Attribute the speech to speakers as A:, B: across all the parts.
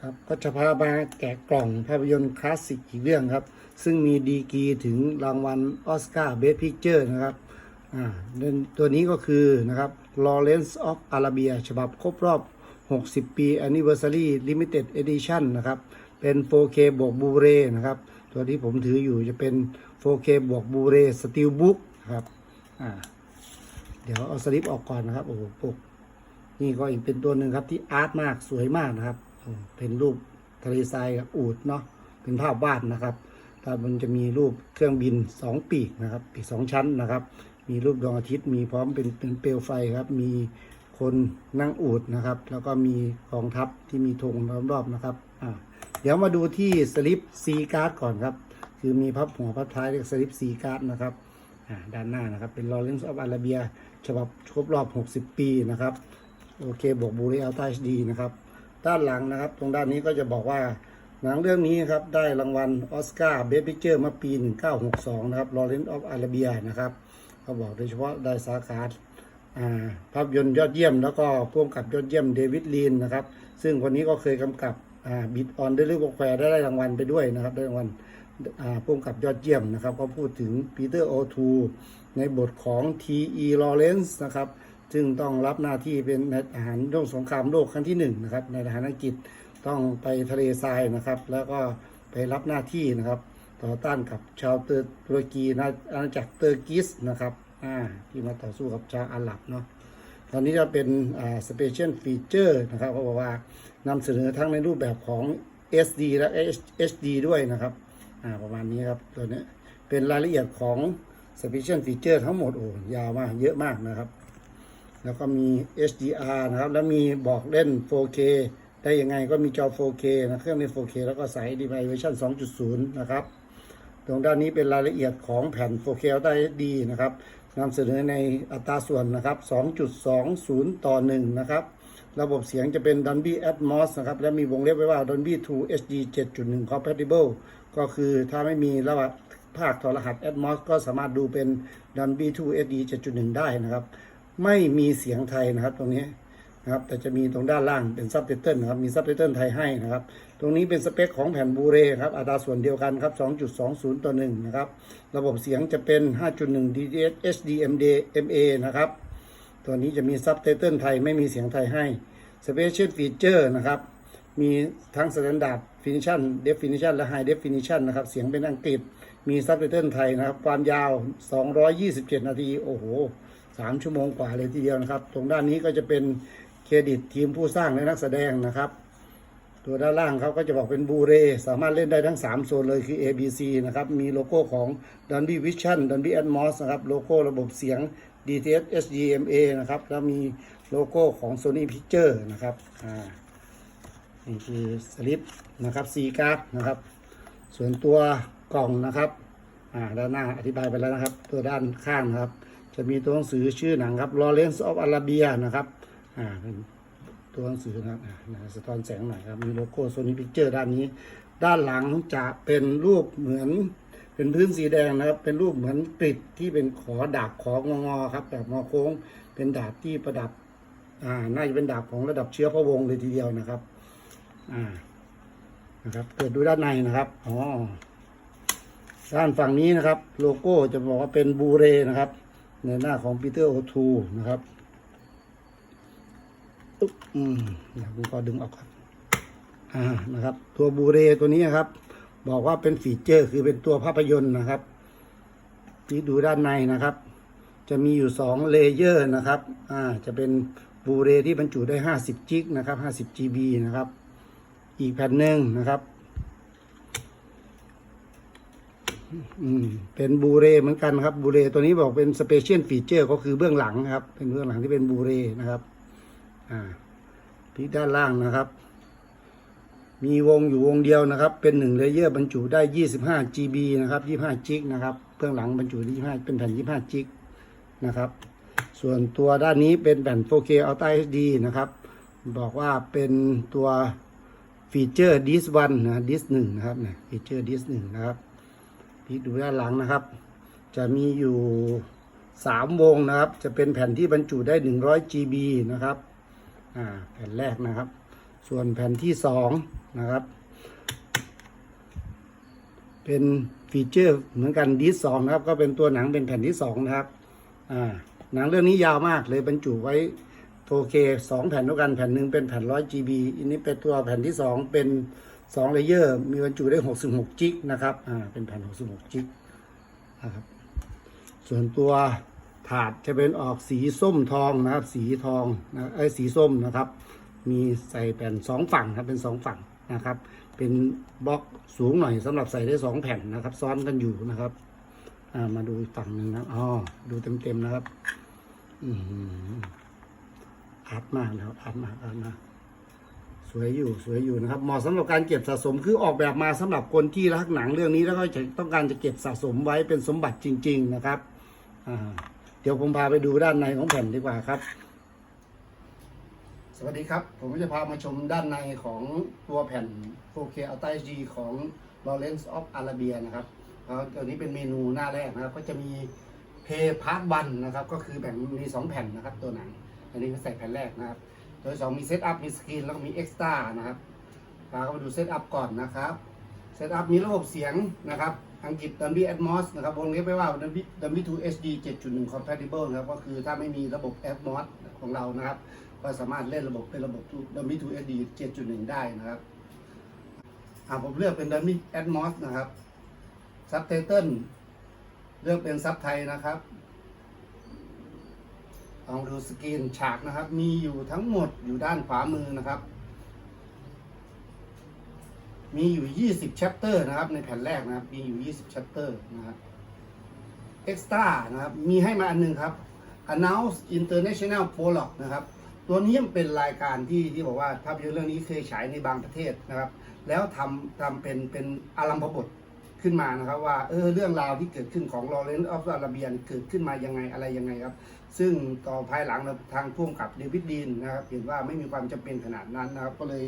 A: ครับก็จะพามาแกะกล่องภาพยนตร์คลาสสิกอีกเรื่องครับ ซึ่งมีดีกีถึงรางวัลออสการ์เบสพิกเจอร์นะครับอ่าตัวนี้ก็คือนะครับ Lawrence of Arabia ฉบับครบรอบ 60 ปี Anniversary Limited Edition นะครับ เป็น 4K บวกบูเรนะครับ ตัวที่ผมถืออยู่จะเป็น 4K บวกบูเรสติลบุ๊กครับอ่าเดี๋ยวเอาสลิปออกก่อนนะครับ โอ้โหปกนี่ก็อีกเป็นตัวหนึ่งครับที่อาร์ตมากสวยมากนะครับ เป็นรูปทะเลทรายกับอูดเนาะเป็นภาพวาดนะครับแต่มันจะมีรูปเครื่องบินสองปีกนะครับปีกสองชั้นนะครับ มีรูปดวงอาทิตย์มีพร้อมเป็นเป็นเปลวไฟครับ มีคนนั่งอูดนะครับ แล้วก็มีกองทัพที่มีธงรอบๆนะครับอ่าเดี๋ยวมาดูที่สลิปซีการ์ดก่อนครับ คือมีพับหัวพับท้ายเรียกสลิปซีการ์ดนะครับอ่าด้านหน้านะครับ เป็น Lawrence of Arabia ฉบับครบรอบ 60 ปีนะครับ โอเคบวกบูเรอัลต้าดีนะครับ ด้านหลังนะครับ ตรงด้านนี้ก็จะบอกว่าหนังเรื่องนี้ครับได้รางวัลออสการ์เบสพิเจอร์มาปี 1962 นะครับ Lawrence of Arabia นะครับเขาบอกโดยเฉพาะได้สาขาภาพยนตร์ยอดเยี่ยม แล้วก็พ่วงกับยอดเยี่ยมเดวิดลีนนะครับ ซึ่งคนนี้ก็เคยกำกับบิดออนเดลิเวอร์แควร์ได้รางวัลไปด้วยนะครับ ได้รางวัลพ่วงกับยอดเยี่ยมนะครับ ก็พูดถึงปีเตอร์โอทูในบทของ T.E. Lawrence นะครับ ซึ่งต้องรับหน้าที่เป็นทหารร่วมสงครามโลกครั้งที่หนึ่งนะครับในทหารอังกฤษต้องไปทะเลทรายนะครับ แล้วก็ไปรับหน้าที่นะครับ ต่อต้านกับชาวเตอร์ตุรกีนะอาณาจักรเตอร์กิสนะครับอ่าที่มาต่อสู้กับชาวอาหรับเนาะตอนนี้จะเป็นอ่าสเปเชียลฟีเจอร์นะครับเขาบอกว่านำเสนอทั้งในรูปแบบของ SD และ HD ด้วยนะครับอ่าประมาณนี้ครับตัวนี้เป็นรายละเอียดของ Special Feature ทั้งหมดโอ้ยาวมากเยอะมากนะครับ แล้วก็มี HDR นะครับ แล้วมีบอกเล่น 4K ได้ยังไงก็มีจอ 4K นะเครื่องเล่น 4K แล้วก็ใส่ DPI version 2.0 นะครับ ตรงด้านนี้เป็นรายละเอียดของแผ่น 4K Ultra HD นะครับนำเสนอในอัตราส่วนนะครับ 2.20 ต่อ 1 นะครับ ระบบเสียงจะเป็น Dolby Atmos นะครับ และมีวงเล็บไว้ว่า Dolby 2 HD 7.1 compatible ก็คือถ้าไม่มีระบบภาคทรหัส Atmos ก็สามารถดูเป็น Dolby 2 HD 7.1 ได้นะครับ ไม่มีเสียงไทยนะครับ ตรงนี้นะครับ แต่จะมีตรงด้านล่างเป็นซับไตเติลนะครับ มีซับไตเติลไทยให้นะครับ ตรงนี้เป็นสเปคของแผ่นบูเรครับ อัตราส่วนเดียวกันครับ 2.20 ต่อ1นะครับ ระบบเสียงจะเป็น 5.1 DTS HDMD MA นะครับ ตัวนี้จะมีซับไตเติลไทยไม่มีเสียงไทยให้ Special Feature นะครับ มีทั้ง Standard Definition Definition และ High Definition นะครับ เสียงเป็นอังกฤษ มีซับไตเติลไทยนะครับ ความยาว 227 นาที โอ้โห สามชั่วโมงกว่าเลยทีเดียวนะครับ ตรงด้านนี้ก็จะเป็นเครดิตทีมผู้สร้างและนักแสดงนะครับ ตัวด้านล่างเขาก็จะบอกเป็นบูเร สามารถเล่นได้ทั้ง 3 โซนเลยคือ A B C นะครับ มีโลโก้ของ Dolby Vision Dolby Atmos นะครับ โลโก้ระบบเสียง DTS HDMA นะครับ แล้วมีโลโก้ของ Sony Picture นะครับ อ่า นี่คือสลิปนะครับ C card นะครับ ส่วนตัวกล่องนะครับ อ่า ด้านหน้าอธิบายไปแล้วนะครับ ตัวด้านข้างนะครับ จะมีตัวหนังสือชื่อหนังครับ Lawrence of Arabia นะครับ อ่าเป็นตัวหนังสือนะครับอ่านะสะท้อนแสงหน่อยครับ มีโลโก้ Sony Picture ด้านนี้ ด้านหลังจะเป็นรูปเหมือน เป็นพื้นสีแดงนะครับ เป็นรูปเหมือนกริดที่เป็นขอดาบของงอครับแบบงอโค้ง เป็นดาบที่ประดับ อ่า น่าจะเป็นดาบของระดับเชื้อพระวงศ์เลยทีเดียวนะครับ อ่า นะครับเกิดดูด้านในนะครับ อ๋อด้านฝั่งนี้นะครับ โลโก้จะบอกว่าเป็นบูเรนะครับ ในหน้าของปีเตอร์โอทูนะครับอุ๊บอืมเดี๋ยวผมก็ดึงออกครับอ่านะครับ ตัวบูเรตัวนี้ครับ บอกว่าเป็นฟีเจอร์คือเป็นตัวภาพยนตร์นะครับที่ดูด้านในนะครับ จะมีอยู่สองเลเยอร์นะครับอ่าจะเป็นบูเรที่บรรจุได้ห้าสิบจิกนะครับห้าสิบ GB นะครับ อีกแผ่นหนึ่งนะครับ อืมเป็นบูเรเหมือนกันครับบูเรตัวนี้บอกเป็นสเปเชียลฟีเจอร์ก็คือเบื้องหลังครับ เป็นเบื้องหลังที่เป็นบูเรนะครับ อ่าที่ด้านล่างนะครับ มีวงอยู่วงเดียวนะครับ เป็นหนึ่งเลเยอร์บรรจุได้ 25 GB นะครับ25จิกนะครับเบื้องหลังบรรจุได้25เป็นแผ่น 25จิกนะครับ ส่วนตัวด้านนี้เป็นแผ่น 4K Ultra HD นะครับ บอกว่าเป็นตัวฟีเจอร์ดิสวันนะดิสหนึ่งนะครับเนี่ยฟีเจอร์ดิสหนึ่งนะครับ พี่ดูด้านหลังนะครับ จะมีอยู่ 3 วงนะครับ จะเป็นแผ่นที่บรรจุได้ 100 GB นะครับแผ่นแรกนะครับ ส่วนแผ่นที่สองนะครับ เป็นฟีเจอร์เหมือนกันดีสองนะครับ ก็เป็นตัวหนังเป็นแผ่นที่สองนะครับหนังเรื่องนี้ยาวมากเลยบรรจุไว้โทเคสองแผ่นด้วยกันแผ่นหนึ่งเป็นแผ่นร้อยจีบีอันนี้เป็นตัวแผ่นที่สองเป็น สองเลเยอร์มีบรรจุได้หกสิบหกจิกนะครับ อ่า เป็นแผ่นหกสิบหกจิกนะครับ ส่วนตัวถาดจะเป็นออกสีส้มทองนะครับ สีทองนะไอ้สีส้มนะครับ มีใส่แผ่นสองฝั่งครับ เป็นสองฝั่งนะครับ เป็นบล็อกสูงหน่อยสำหรับใส่ได้สองแผ่นนะครับ ซ้อนกันอยู่นะครับ อ่า มาดูฝั่งหนึ่งนะ อ๋อ ดูเต็มๆนะครับ อืมอัดมากนะครับอัดมากอัดมาก สวยอยู่สวยอยู่นะครับเหมาะสำหรับการเก็บสะสมคือออกแบบมาสำหรับคนที่รักหนังเรื่องนี้แล้วก็จะต้องการจะเก็บสะสมไว้เป็นสมบัติจริง ๆ นะครับเดี๋ยวผมพาไปดูด้านในของแผ่นดีกว่าครับ สวัสดีครับ ผมจะพามาชมด้านในของตัวแผ่น 4K Ultra HD ของ Lawrence of Arabia นะครับตัวนี้เป็นเมนูหน้าแรกนะครับ ก็จะมี Pay Part 1นะครับ ก็คือแบ่งมี 2 แผ่นนะครับ ตัวหนัง อันนี้ก็ใส่แผ่นแรกนะครับ ตัวที่สองมีเซตอัพมีสกรีนแล้วก็มี Extra นะครับพาเข้ามาดูเซตอัพก่อนนะครับเซตอัพมีระบบเสียงนะครับอังกฤษ Dolby Atmos นะครับวงเล็บไว้ว่า Dolby Dolby 2 HD 7.1 compatible นะครับก็คือถ้าไม่มีระบบ Atmos ของเรานะครับ ก็สามารถเล่นระบบเป็นระบบ Dolby 2 HD 7.1 ได้นะครับอ่าผมเลือกเป็น Dolby Atmos นะครับ Subtitle เลือกเป็นซับไทยนะครับ ลองดูสกรีนฉากนะครับ มีอยู่ทั้งหมดอยู่ด้านขวามือนะครับ มีอยู่ 20 chapter นะครับ ในแผ่นแรกนะครับ มีอยู่ 20 chapter นะครับ extra นะครับ มีให้มาอันหนึงครับ announce international prologue นะครับ ตัวนี้มันเป็นรายการที่ที่บอกว่าภาพยนตร์เรื่องนี้เคยฉายในบางประเทศนะครับ แล้วทำทำเป็นเป็นอารัมพบท ขึ้นมานะครับว่าเออเรื่องราวที่เกิดขึ้นของ Lawrence of Arabia เกิดขึ้นมายังไงอะไรยังไงครับ ซึ่งต่อภายหลังทางพ่วงกับเดวิดดีนนะครับเห็นว่าไม่มีความจำเป็นขนาดนั้นนะครับก็เลย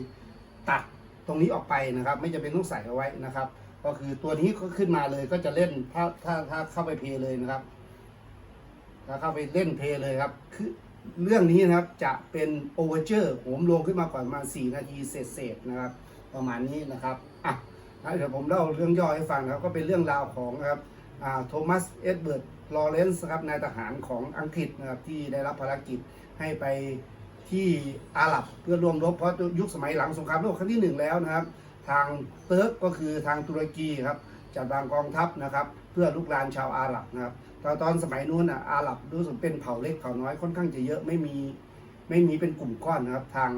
A: ตัดตรงนี้ออกไปนะครับ ไม่จำเป็นต้องใส่เอาไว้นะครับ ก็คือตัวนี้ก็ขึ้นมาเลยก็จะเล่นถ้าถ้าถ้าเข้าไปเพย์เลยนะครับถ้าเข้าไปเล่นเพย์เลยครับคือเรื่องนี้นะครับจะเป็นโอเวอร์เจอร์โหมลงขึ้นมาก่อนมาณ4นาทีเศษๆนะครับ ประมาณนี้นะครับอะ เดี๋ยวผมเล่าเรื่องย่อให้ฟังนะครับ ก็เป็นเรื่องราวของนะครับโทมัสเอ็ดเบิร์ดลอเรนซ์ครับนายทหารของอังกฤษนะครับที่ได้รับภารกิจให้ไปที่อาหรับเพื่อร่วมรบเพราะยุคสมัยหลังสงครามโลกครั้งที่หนึ่งแล้วนะครับ ทางเติร์กก็คือทางตุรกีครับจัดวางกองทัพนะครับ เพื่อลุกรานชาวอาหรับนะครับตอนตอนสมัยนู้นอะอาหรับรู้สึกเป็นเผ่าเล็กเผ่าน้อยค่อนข้างจะเยอะไม่มีไม่มีเป็นกลุ่มก้อนนะครับ ทาง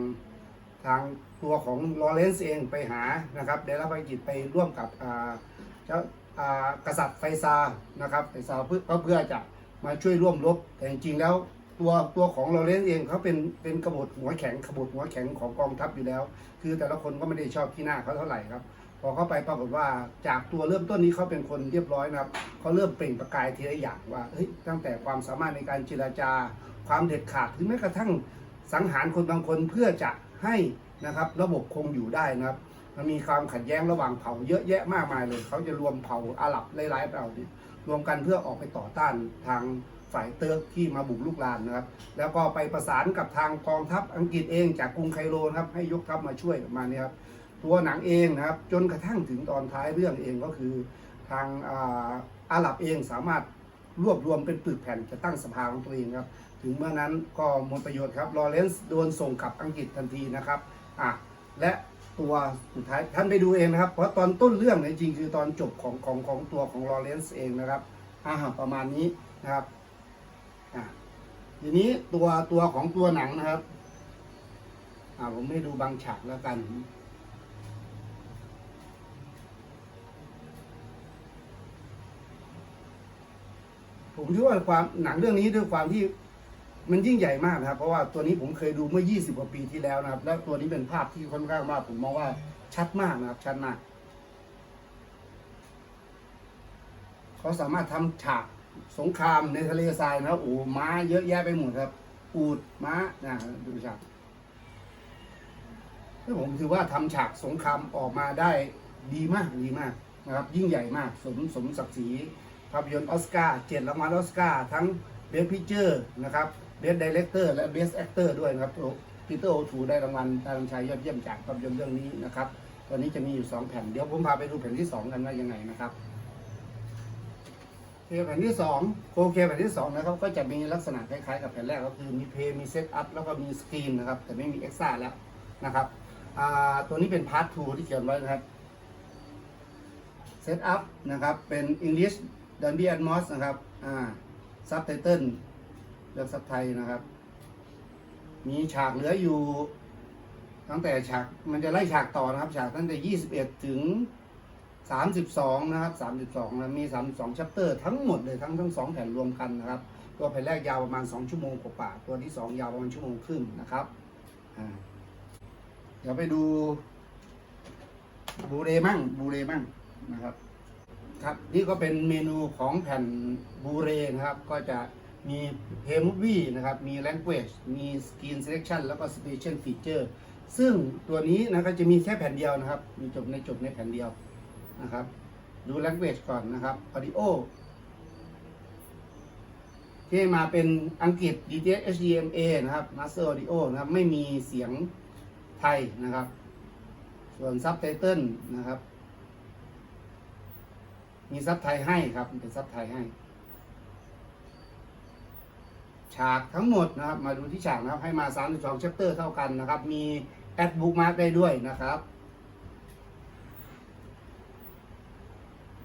A: ทางตัวของลอเรนซ์เองไปหานะครับได้รับภารกิจไปร่วมกับเจ้ากษัตริย์ไฟซานะครับไฟซาเพื่อเพื่อจะมาช่วยร่วมรบแต่จริงๆแล้วตัวตัวของลอเรนซ์เองเขาเป็นเป็นกบฏหัวแข็งขบฏหัวแข็งของกองทัพอยู่แล้ว คือแต่ละคนก็ไม่ได้ชอบที่หน้าเขาเท่าไหร่ครับพอเข้าไปปรากฏว่าจากตัวเริ่มต้นนี้เขาเป็นคนเรียบร้อยนะครับเขาเริ่มเปล่งประกายทีละอย่างว่าเฮ้ยตั้งแต่ความสามารถในการเจรจาความเด็ดขาดหรือแม้กระทั่งสังหารคนบางคนเพื่อจะ ให้นะครับระบบคงอยู่ได้นะครับ มันมีความขัดแย้งระหว่างเผ่าเยอะแยะมากมายเลย เขาจะรวมเผ่าอาหรับหลายๆเผ่าเนี่ยรวมกันเพื่อออกไปต่อต้านทางฝ่ายเติร์กที่มาบุกลุกรานนะครับ แล้วก็ไปประสานกับทางกองทัพอังกฤษเองจากกรุงไคโรนะครับ ให้ยกทัพมาช่วยมาณนี้ครับตัวหนังเองนะครับ จนกระทั่งถึงตอนท้ายเรื่องเองก็คือ ทางอาอาหรับเองสามารถรวบรวมเป็นปึกแผ่นจะตั้งสภาของตัวเองครับ ถึงเมื่อนั้นก็หมดประโยชน์ครับลอเรนซ์โดนส่งกลับอังกฤษทันทีนะครับอะและตัวสุดท้ายท่านไปดูเองนะครับ เพราะตอนต้นเรื่องเนี่ยจริงคือตอนจบของของของตัวของลอเรนซ์เองนะครับอ่าประมาณนี้นะครับอะทีนี้ตัวตัวของตัวหนังนะครับอ่าผมให้ดูบางฉากแล้วกันผมคิดว่าความหนังเรื่องนี้ด้วยความที่ มันยิ่งใหญ่มากนะครับ เพราะว่าตัวนี้ผมเคยดูเมื่อ 20 กว่าปีที่แล้วนะครับ แล้วตัวนี้เป็นภาพที่ค่อนข้างว่าผมมองว่าชัดมากนะครับ ชัดมากเขาสามารถทำฉากสงครามในทะเลทรายนะครับโอ้ม้าเยอะแยะไปหมดครับ อูดม้านะดูฉากแล้วผมถือว่าทำฉากสงครามออกมาได้ดีมากดีมากนะครับ ยิ่งใหญ่มากสมสมศักดิ์ศรีภาพยนตร์ออสการ์เจ็ดรางวัลออสการ์ทั้งเบสพิเจอร์นะครับ เบสดีเลกเตอร์และเบสแอคเตอร์ด้วยนะครับปีเตอร์โอทูได้รางวัลดาราชายยอดเยี่ยมจากภาพยนตร์เรื่องนี้นะครับ ตอนนี้จะมีอยู่สองแผ่น เดี๋ยวผมพาไปดูแผ่นที่สองกันว่ายังไงนะครับเคแผ่นที่สองโอเคแผ่นที่สองนะครับก็จะมีลักษณะคล้ายๆกับแผ่นแรกก็คือมีเพย์มีเซตอัพแล้วก็มีสกรีนนะครับ แต่ไม่มีเอ็กซ่าแล้วนะครับตัวนี้เป็นพาร์ท2ที่เขียนไว้นะครับเซตอัพนะครับเป็น English Dolby Atmos นะครับซับไตเติล เลือกซับไทยนะครับ มีฉากเหลืออยู่ ตั้งแต่ฉากมันจะไล่ฉากต่อนะครับ ฉากตั้งแต่ 21 ถึง 32 นะครับ 32นะมี 32 ชัปเตอร์ทั้งหมดเลยทั้งทั้งสองแผ่นรวมกันนะครับ ตัวแผ่นแรกยาวประมาณ 2 ชั่วโมงกว่าตัวที่ 2 ยาวประมาณชั่วโมงครึ่งนะครับเดี๋ยวไปดูบูเรมั่งบูเรมั่งนะครับ ครับนี่ก็เป็นเมนูของแผ่นบูเรนะครับ ก็จะ มีเพย์มูฟวี่นะครับ มี language มี screen selection แล้วก็ special feature ซึ่งตัวนี้นะก็จะมีแค่แผ่นเดียวนะครับ มีจบในจบในแผ่นเดียวนะครับ ดู language ก่อนนะครับ audio ที่มาเป็นอังกฤษ DTS HDMA นะครับ Master Audio นะครับ ไม่มีเสียงไทยนะครับ ส่วนซับไตเติลนะครับ มีซับไทยให้ครับเป็นซับไทยให้ ฉากทั้งหมดนะครับ มาดูที่ฉากนะครับ ให้มา 32 chapter เท่ากันนะครับ มีแอดบุ๊กมาร์กได้ด้วยนะครับ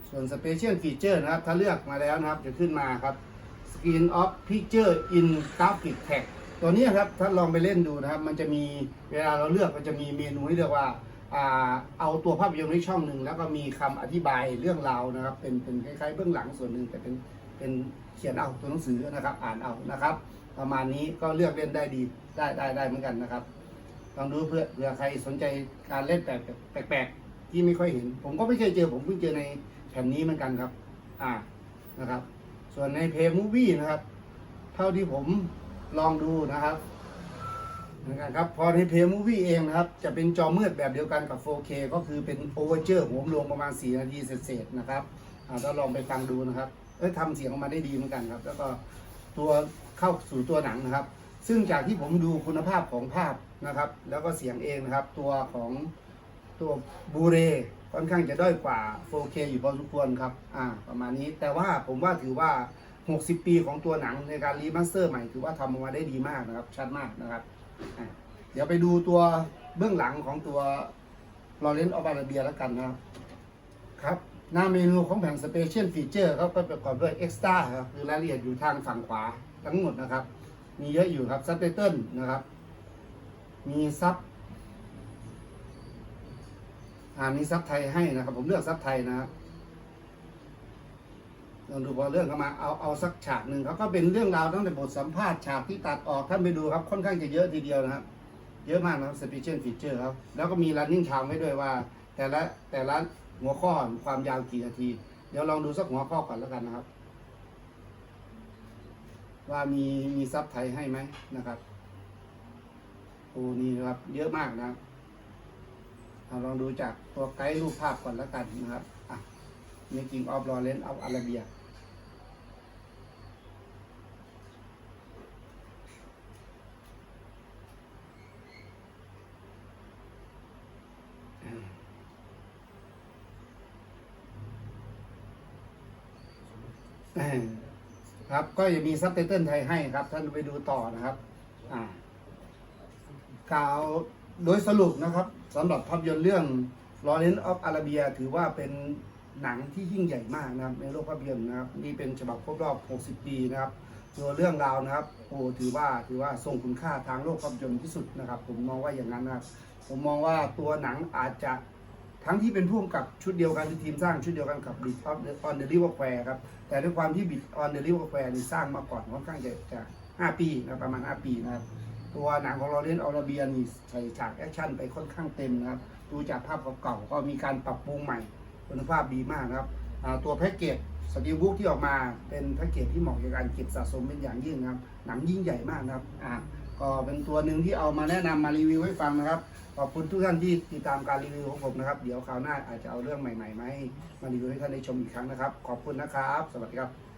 A: ส่วน Special Feature นะครับ ถ้าเลือกมาแล้วนะครับ จะขึ้นมาครับ Screen of Picture in Graphic Tag ตัวนี้ครับถ้าลองไปเล่นดูนะครับ มันจะมีเวลาเราเลือกมันจะมีเมนูที่เรียกว่าเอาตัวภาพยนตร์ไว้ช่องหนึ่งแล้วก็มีคำอธิบายเรื่องราวนะครับ เป็นเป็นคล้ายๆเบื้องหลังส่วนหนึ่งแต่เป็น เป็นเขียนเอาตัวหนังสือนะครับ อ่านเอานะครับ ประมาณนี้ก็เลือกเล่นได้ดีได้ได้ได้เหมือนกันนะครับลองดูเพื่อเผื่อใครสนใจการเล่นแปลกแปลกๆที่ไม่ค่อยเห็น ผมก็ไม่เคยเจอ ผมเพิ่งเจอในแผ่นนี้เหมือนกันครับ อ่านะครับ ส่วนในเพย์มูวี่นะครับ เท่าที่ผมลองดูนะครับเหมือนกันครับ พอในเพย์มูวี่เองนะครับ จะเป็นจอมืดแบบเดียวกันกับ 4K ก็คือเป็นโอเวอร์เจอร์หัวลงประมาณ 4 นาทีเศษๆนะครับ อ่าเราลองไปฟังดูนะครับ เอ้ยทำเสียงออกมาได้ดีเหมือนกันครับ แล้วก็ตัวเข้าสู่ตัวหนังนะครับ ซึ่งจากที่ผมดูคุณภาพของภาพนะครับ แล้วก็เสียงเองนะครับ ตัวของตัวบูเรค่อนข้างจะด้อยกว่า 4K อยู่พอสมควรครับ อ่า ประมาณนี้ แต่ว่าผมว่าถือว่า 60 ปีของตัวหนังในการรีมาสเตอร์ใหม่ถือว่าทำออกมาได้ดีมากนะครับ ชัดมากนะครับ อะเดี๋ยวไปดูตัวเบื้องหลังของตัวลอเรนต์ออฟอาราเบียแล้วกันนะครับ ครับ หน้าเมนูของแผง Special Feature ครับก็ประกอบด้วย Extra ครับคือรายละเอียดอยู่ทางฝั่งขวาทั้งหมดนะครับ มีเยอะอยู่ครับซับไตเติลนะครับ มีซับอ่ามีซับไทยให้นะครับ ผมเลือกซับไทยนะครับลองดูพอเรื่องเข้ามาเอาเอาสักฉากหนึ่งเขาก็เป็นเรื่องราวตั้งแต่บทสัมภาษณ์ฉากที่ตัดออกท่านไปดูครับค่อนข้างจะเยอะทีเดียวนะครับ เยอะมากนะครับ Special Feature ครับแล้วก็มี running time ไว้ด้วยว่า แต่ละแต่ละ หัวข้อความยาวกี่นาที เดี๋ยวลองดูสักหัวข้อก่อนแล้วกันนะครับ ว่ามีมีซับไทยให้ไหมนะครับโอ้นี่นะครับเยอะมากนะครับเอาลองดูจากตัวไกด์รูปภาพก่อนแล้วกันนะครับอะ Making of Lawrence of Arabia เออครับ ก็จะมีซับไตเติลไทยให้ครับ ท่านไปดูต่อนะครับ อ่ากล่าวโดยสรุปนะครับสำหรับภาพยนตร์เรื่อง Lawrence of Arabia ถือว่าเป็นหนังที่ยิ่งใหญ่มากนะครับในโลกภาพยนตร์นะครับ นี่เป็นฉบับครบรอบ 60 ปีนะครับตัวเรื่องราวนะครับโอ้ถือว่าถือว่าทรงคุณค่าทางโลกภาพยนตร์ที่สุดนะครับ ผมมองว่าอย่างนั้นนะครับ ผมมองว่าตัวหนังอาจจะ ทั้งที่เป็นผู้กำกับชุดเดียวกันที่ทีมสร้างชุดเดียวกันกับ b i t of the on the River Square ครับ แต่ด้วยความที่ Bit on the River Square นี่สร้างมาก่อนค่อนข้างจะจะ5ปีนะประมาณ5ปีนะครับตัวหนังของเราเล่นออร์เบียนี่ใส่ฉากแอคชั่นไปค่อนข้างเต็มนะครับดูจากภาพเก่าๆก็มีการปรับปรุงใหม่คุณภาพดีมากครับตัวแพ็กเกจสตีบุ๊กที่ออกมาเป็นแพ็กเกจที่เหมาะกับการเก็บสะสมเป็นอย่างยิ่งครับ หนังยิ่งใหญ่มากนะครับอ่า ก็เป็นตัวหนึ่งที่เอามาแนะนำมารีวิวให้ฟังนะครับ ขอบคุณทุกท่านที่ติดตามการรีวิวของผมนะครับ เดี๋ยวคราวหน้าอาจจะเอาเรื่องใหม่ๆมาให้มารีวิวให้ท่านได้ชมอีกครั้งนะครับ ขอบคุณนะครับ สวัสดีครับ